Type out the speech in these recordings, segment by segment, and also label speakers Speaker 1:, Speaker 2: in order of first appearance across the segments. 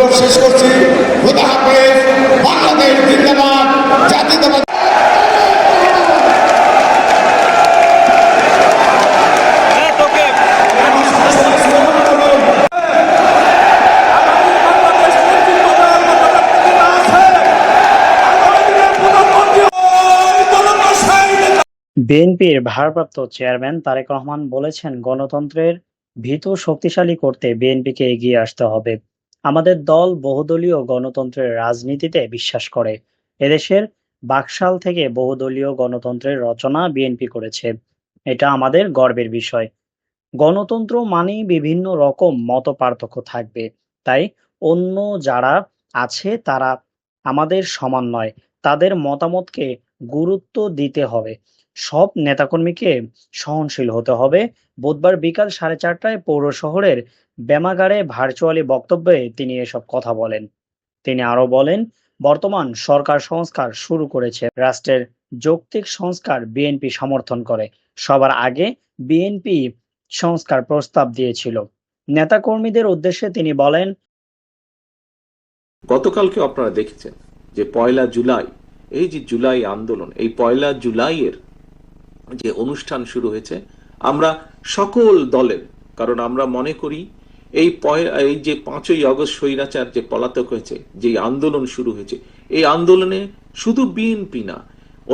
Speaker 1: বক্তব্য শেষ করছি।
Speaker 2: বিএনপির ভারপ্রাপ্ত চেয়ারম্যান তারেক রহমান বলেছেন, গণতন্ত্রের ভীত শক্তিশালী করতে বিএনপিকে এগিয়ে আসতে হবে। আমাদের দল বহুদলীয় গণতন্ত্রের রাজনীতিতে বিশ্বাস করে। এদেশের বাকশাল থেকে বহুদলীয় গণতন্ত্রের রচনা বিএনপি করেছে। এটা আমাদের গর্বের বিষয়। গণতন্ত্র মানেই বিভিন্ন রকম মত পার্থক্য থাকবে। তাই অন্য যারা আছে তারা আমাদের সমান নয়। তাদের মতামতকে গুরুত্ব দিতে হবে। সব নেতাকর্মীকে সহনশীল হতে হবে। বুধবার বিকাল সাড়ে চারটায় পৌর শহরের ব্যামাগারে ভার্চুয়ালি বক্তব্যে তিনি এসব কথা বলেন। তিনি আরও বলেন, বর্তমান সরকার সংস্কার শুরু করেছে। রাষ্ট্রের যৌক্তিক সংস্কার বিএনপি সমর্থন করে। সবার আগে বিএনপি সংস্কার প্রস্তাব দিয়েছিল। নেতাকর্মীদের উদ্দেশ্যে তিনি বলেন,
Speaker 3: গতকালকে আপনারা দেখেছেন যে পয়লা জুলাই এই যে জুলাই আন্দোলন, এই পয়লা জুলাইয়ের যে অনুষ্ঠান শুরু হয়েছে, আমরা সকল দলের, কারণ আমরা মনে করি এই এই যে পাঁচই আগস্ট স্বৈরাচার যে পলাতক হয়েছে যে আন্দোলন শুরু হয়েছে, এই আন্দোলনে শুধু বিএনপি না,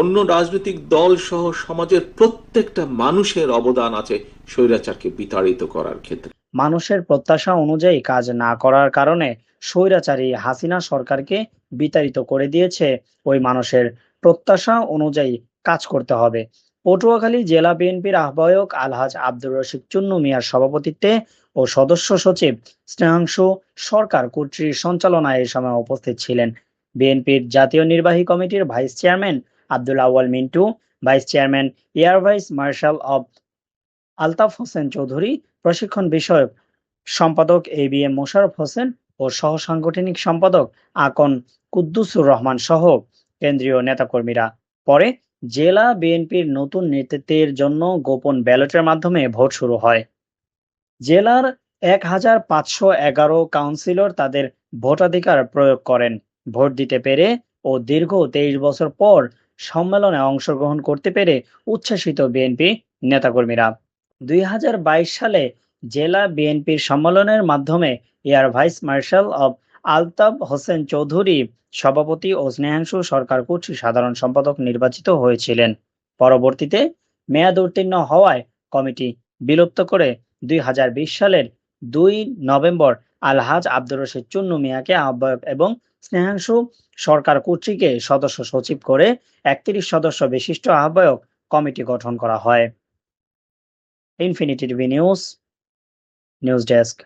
Speaker 3: অন্য রাজনৈতিক দল সহ সমাজের প্রত্যেকটা মানুষের অবদান আছে স্বৈরাচারকে বিতাড়িত করার ক্ষেত্রে।
Speaker 2: মানুষের প্রত্যাশা অনুযায়ী কাজ না করার কারণে স্বৈরাচারী হাসিনা সরকারকে বিতাড়িত করে দিয়েছে। ওই মানুষের প্রত্যাশা অনুযায়ী কাজ করতে হবে। পটুয়াখালী জেলা বিএনপির আহ্বায়ক আলহাজ আব্দুর রশিদ চুন্নু মিয়ার সভাপতিত্বে ও সদস্য সচিব স্নেহাংশু সরকার কর্তৃক সঞ্চালনায় এ সময় উপস্থিত ছিলেন। বিএনপির জাতীয় নির্বাহী কমিটির vice chairman Abdul Awal Mintu, vice chairman air vice marshal of Altaf Hossain Chowdhury, প্রশিক্ষণ বিষয়ক সম্পাদক A B M Mosharraf Hossain ও সহ সাংগঠনিক সম্পাদক আকন কুদ্দুসুর রহমান সহ কেন্দ্রীয় নেতাকর্মীরা। পরে জেলা বিএনপির নতুন নেতৃত্বের জন্য গোপন ব্যালটের মাধ্যমে ভোট শুরু হয়। জেলার এক হাজার পাঁচশো এগারো কাউন্সিলর তাদের ভোটাধিকার প্রয়োগ করেন। ভোট দিতে পেরে ও দীর্ঘ তেইশ বছর পর সম্মেলনে অংশগ্রহণ করতে পেরে উচ্ছ্বাসিত বিএনপি নেতাকর্মীরা। দুই হাজার বাইশ সালে জেলা বিএনপির সম্মেলনের মাধ্যমে এয়ার ভাইস মার্শাল অব আলতাব হোসেন চৌধুরী সভাপতি ও স্নেহাংশু সরকার কর্তৃক সাধারণ সম্পাদক নির্বাচিত হয়েছিলেন। পরবর্তীতে মেয়াদ উত্তীর্ণ হওয়ায় কমিটি বিলুপ্ত করে দুই হাজার বিশ সালের দুই নভেম্বর আলহাজ আব্দুর রশিদ চুন্নু মিয়াকে আহ্বায়ক এবং স্নেহাংশু সরকার কর্তৃকে সদস্য সচিব করে একত্রিশ সদস্য বিশিষ্ট আহ্বায়ক কমিটি গঠন করা হয়। Infinity TV news news desk